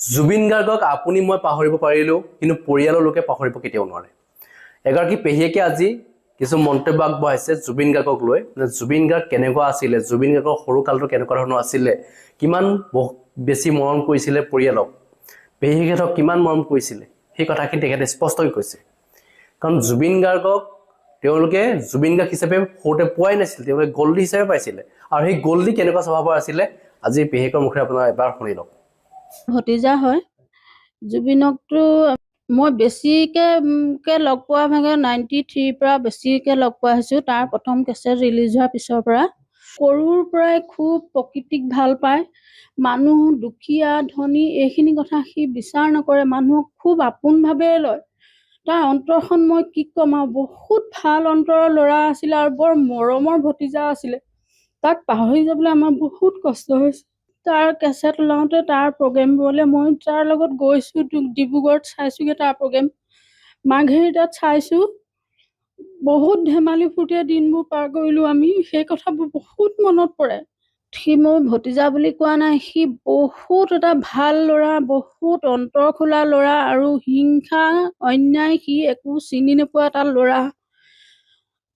জুবিন গাৰ্গক আপুনি মই পাহৰিব পাৰিলেও কিন্তু পৰিয়ালৰ লোকে পাহৰিব কেতিয়াও নোৱাৰে। এগৰাকী পেহীয়েকে আজি কিছু মন্তব্য আগবঢ়াইছে জুবিন গাৰ্গক লৈ। জুবিন গাৰ্গ কেনেকুৱা আছিলে জুবিন গাৰ্গৰ সৰু কালটো কেনেকুৱা ধৰণৰ আছিলে কিমান বেছি মৰম কৰিছিলে পৰিয়ালক পেহীয়েকহঁতক কিমান মৰম কৰিছিলে সেই কথাখিনি তেখেতে স্পষ্টকৈ কৈছে। কাৰণ জুবিন গাৰ্গক তেওঁলোকে জুবিন গাৰ্গ হিচাপে সৰুতে পোৱাই নাছিল তেওঁলোকে গল্ডি হিচাপে পাইছিলে। আৰু সেই গল্ডি কেনেকুৱা স্বভাৱৰ আছিলে আজি পেহীয়েকৰ মুখেৰে আপোনাৰ এবাৰ শুনি লওক। ভতিজা হয়। জুবিনকতো মই বেছিকে লগ পোৱা ভাগে নাইণ্টি থ্ৰীৰ পৰা বেছিকে লগ পোৱা হৈছোঁ। তাৰ প্ৰথম কেছেট ৰিলিজ হোৱাৰ পিছৰ পৰা। সৰুৰ পৰাই খুব প্ৰকৃতিক ভাল পায়। মানুহ দুখীয়া ধনী এইখিনি কথা সি বিচাৰ নকৰে। মানুহক খুব আপোনভাৱে লয়। তাৰ অন্তৰখন মই কি ক'ম আৰু বহুত ভাল অন্তৰৰ ল'ৰা আছিলে আৰু বৰ মৰমৰ ভতিজা আছিলে। তাক পাহৰি যাবলৈ আমাৰ বহুত কষ্ট হৈছে। তাৰ কেছেট ওলাওঁতে তাৰ প্ৰগ্ৰেমবোৰলৈ মই তাৰ লগত গৈছোঁ ডিব্ৰুগড়ত চাইছোঁগৈ তাৰ প্ৰগ্ৰেম। মাৰ্ঘেৰিটাত চাইছোঁ। বহুত ধেমালি ফূৰ্তিৰে দিনবোৰ পাৰ কৰিলোঁ আমি। সেই কথাবোৰ বহুত মনত পৰে। সি মোৰ ভতিজা বুলি কোৱা নাই সি বহুত এটা ভাল ল'ৰা বহুত অন্তৰ খোলা ল'ৰা আৰু হিংসা অন্যায় সি একো চিনি নোপোৱা এটা ল'ৰা।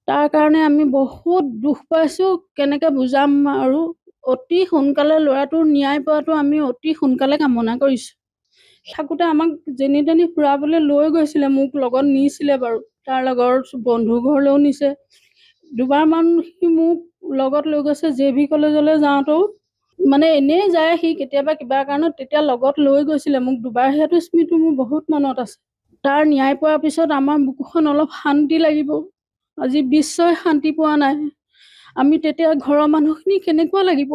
তাৰ কাৰণে আমি বহুত দুখ পাইছোঁ কেনেকৈ বুজাম আৰু অতি সোনকালে ল'ৰাটোৰ ন্যায় পোৱাটো আমি অতি সোনকালে কামনা কৰিছোঁ। থাকোঁতে আমাক যেনি তেনি ফুৰাবলৈ লৈ গৈছিলে মোক লগত নিছিলে বাৰু। তাৰ লগৰ বন্ধু ঘৰলৈও নিছে। দুবাৰমান সি মোক লগত লৈ গৈছে জে ভি কলেজলৈ যাওঁতেও। মানে এনেই যায় সি কেতিয়াবা কিবা কাৰণত তেতিয়া লগত লৈ গৈছিলে মোক। দুবাৰ সেইটো স্মৃতি মোৰ বহুত মনত আছে। তাৰ ন্যায় পোৱাৰ পিছত আমাৰ বুকুখন অলপ শান্তি লাগিব। আজি বিশ্বই শান্তি পোৱা নাই। আমি তেতিয়া ঘৰৰ মানুহখিনি কেনেকুৱা লাগিব?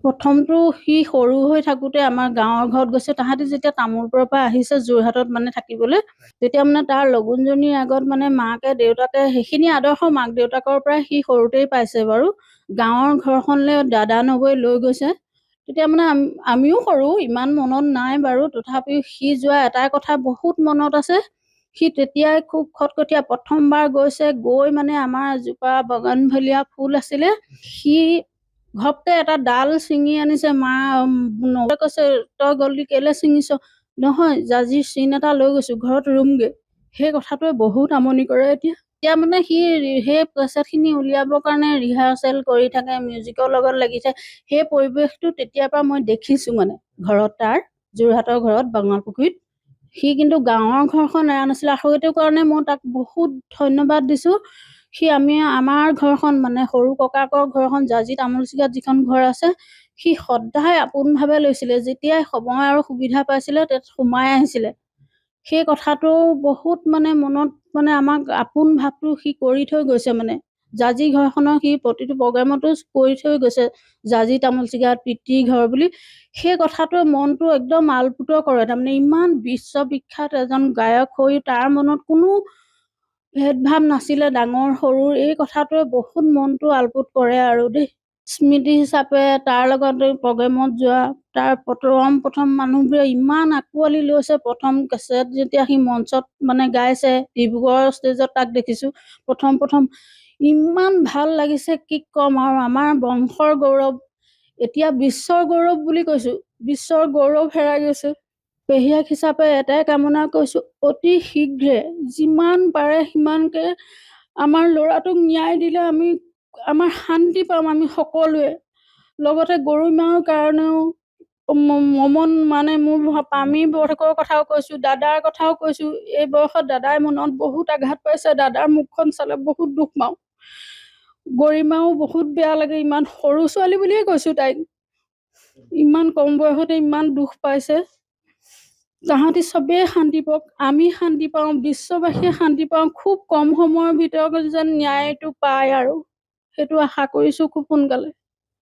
প্ৰথমটো সি সৰু হৈ থাকোঁতে আমাৰ গাঁৱৰ ঘৰত গৈছে। তাহাঁতি যেতিয়া তামোলপুৰৰ পৰা আহিছে যোৰহাটত মানে থাকিবলৈ তেতিয়া মানে তাৰ লগুণজনীৰ আগত মানে মাকে দেউতাকে সেইখিনি আদৰ্শ মাক দেউতাকৰ পৰাই সি সৰুতেই পাইছে বাৰু। গাঁৱৰ ঘৰখনলৈ দাদা নবৈ লৈ গৈছে। তেতিয়া মানে আম- আমিও সৰু ইমান মনত নাই বাৰু। তথাপিও সি যোৱা এটাই কথা বহুত মনত আছে। সি তেতিয়াই খুব খটখটীয়া। প্ৰথমবাৰ গৈছে গৈ মানে আমাৰ এজোপা বগানভেলীয়া ফুল আছিলে। সি ঘপকে এটা ডাল ছিঙি আনিছে মা কৈছে তই গ'লি কেলে ছিঙিছ? নহয় জাজিৰ চিন এটা লৈ গৈছোঁ ঘৰত ৰুমগৈ। সেই কথাটোৱে বহুত আমনি কৰে এতিয়া। এতিয়া মানে সি সেই কেছেটখিনি উলিয়াবৰ কাৰণে ৰিহাৰ্চেল কৰি থাকে মিউজিকৰ লগত লাগিছে। সেই পৰিৱেশটো তেতিয়াৰ পৰা মই দেখিছোঁ মানে ঘৰত তাৰ যোৰহাটৰ ঘৰত বাঙালপুখুৰীত। সি কিন্তু গাঁৱৰ ঘৰখন এৰা নাছিলে। আৰু সেইটো কাৰণে মই তাক বহুত ধন্যবাদ দিছোঁ। সি আমি আমাৰ ঘৰখন মানে সৰু ককাকৰ ঘৰখন জাজি তামোলচিগাত যিখন ঘৰ আছে সি সদায় আপোনভাৱে লৈছিলে। যেতিয়াই সময় আৰু সুবিধা পাইছিলে তাত সোমাই আহিছিলে। সেই কথাটো বহুত মানে মনত মানে আমাক আপোন ভাৱটো সি কৰি থৈ গৈছে মানে। জাজি ঘৰখনৰ সি প্ৰতিটো প্ৰগ্ৰেমতো কৰি থৈ গৈছে। জাজি তামোলচিগাত প্ৰীতি ঘৰ বুলি। সেই কথাটোৱে মনটো একদম আলপুত কৰে। তাৰমানে ইমান বিশ্ববিখ্যাত এজন গায়ক হৈ তাৰ মনত কোনো ভেদভাৱ নাছিলে ডাঙৰ সৰুৰ। এই কথাটোৱে বহুত মনটো আলপুত কৰে আৰু দেই। স্মৃতি হিচাপে তাৰ লগত প্ৰগ্ৰেমত যোৱা তাৰ প্ৰথম প্ৰথম মানুহবোৰে ইমান আঁকোৱালি লৈছে। প্ৰথম কেছেট যেতিয়া সি মঞ্চত মানে গাইছে ডিব্ৰুগড়ৰ ষ্টেজত তাক দেখিছোঁ। প্ৰথম প্ৰথম ইমান ভাল লাগিছে কি ক'ম আৰু আমাৰ বংশৰ গৌৰৱ। এতিয়া বিশ্বৰ গৌৰৱ বুলি কৈছোঁ বিশ্বৰ গৌৰৱ হেৰাই গৈছে। পেহীয়েক হিচাপে এটাই কামনা কৰিছোঁ অতি শীঘ্ৰে যিমান পাৰে সিমানকৈ আমাৰ ল'ৰাটোক ন্যায় দিলে আমি আমাৰ শান্তি পাম আমি সকলোৱে। লগতে গৰুমাৰ কাৰণেও ম- মমন মানে মোৰ পামী বৰঠাকুৰৰ কথাও কৈছোঁ দাদাৰ কথাও কৈছোঁ এই বয়সত দাদাই মনত বহুত আঘাত পাইছে দাদাৰ মুখখন চালে বহুত দুখ পাওঁ। গৰিমাও বহুত বেয়া লাগে ইমান সৰু ছোৱালী বুলিয়ে কৈছোঁ তাইক। ইমান কম বয়সতে ইমান দুখ পাইছে। তাহাঁতি চবেই শান্তি পাওক আমি শান্তি পাওঁ বিশ্ববাসীয়ে শান্তি পাওঁ খুব কম সময়ৰ ভিতৰত যেন ন্যায়টো পায় আৰু। সেইটো আশা কৰিছোঁ খুব সোনকালে।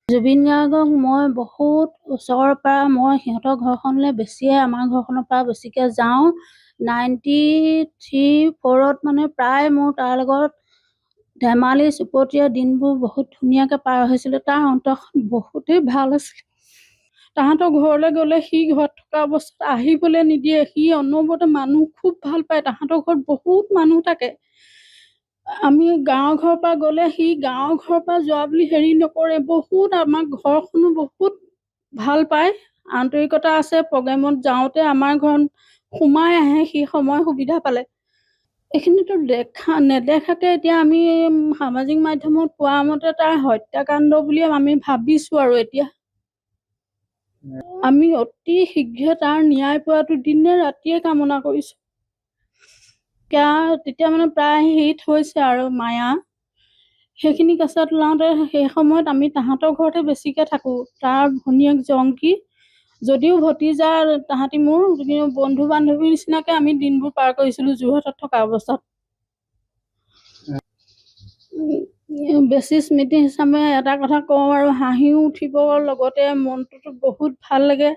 জুবিন গাৰ্গক মই বহুত ওচৰৰ পৰা মই সিহঁতৰ ঘৰখনলৈ বেছিয়ে আমাৰ ঘৰখনৰ পৰা বেছিকৈ যাওঁ। নাইণ্টি থ্ৰী ফ'ৰত মানে প্ৰায় মোৰ তাৰ লগত ধেমালি চুপতীয়া দিনবোৰ বহুত ধুনীয়াকৈ পাৰ হৈছিলে। তাৰ অন্তৰখন বহুতেই ভাল আছিলে। তাহাঁতৰ ঘৰলৈ গ'লে সি ঘৰত থকা অৱস্থাত আহিবলৈ নিদিয়ে। সি অনবৰতে মানুহ খুব ভাল পায়। তাহাঁতৰ ঘৰত বহুত মানুহ থাকে। আমি গাঁৱৰ ঘৰৰ পৰা গ'লে সি গাঁৱৰ ঘৰৰ পৰা যোৱা বুলি হেৰি নকৰে। বহুত আমাক ঘৰখনো বহুত ভাল পায়। আন্তৰিকতা আছে। প্ৰগ্ৰেমত যাওঁতে আমাৰ ঘৰত সোমাই আহে। সি সময় সুবিধা পালে। এইখিনিতো দেখা নেদেখাকে এতিয়া আমি সামাজিক মাধ্যমত পোৱা মতে তাৰ হত্যাকাণ্ড বুলিয়ে আমি ভাবিছোঁ আৰু এতিয়া। আমি অতি শীঘ্ৰে তাৰ ন্যায় পোৱাটো দিনে ৰাতিয়ে কামনা কৰিছোঁ। তেতিয়া মানে প্ৰায় হিট হৈছে আৰু মায়া। সেইখিনি কেঁচত ওলাওঁতে সেই সময়ত আমি তাহাঁতৰ ঘৰতে বেছিকৈ থাকোঁ। তাৰ ভনীয়েক জংকী যদিও ভতিজা তাহাঁতি মোৰ বন্ধু বান্ধৱীৰ নিচিনাকৈ আমি দিনবোৰ পাৰ কৰিছিলোঁ যোৰহাটত থকা অৱস্থাত। বেছি স্মৃতি হিচাপে এটা কথা কওঁ আৰু হাঁহিও উঠিব লগতে মনটোতো বহুত ভাল লাগে।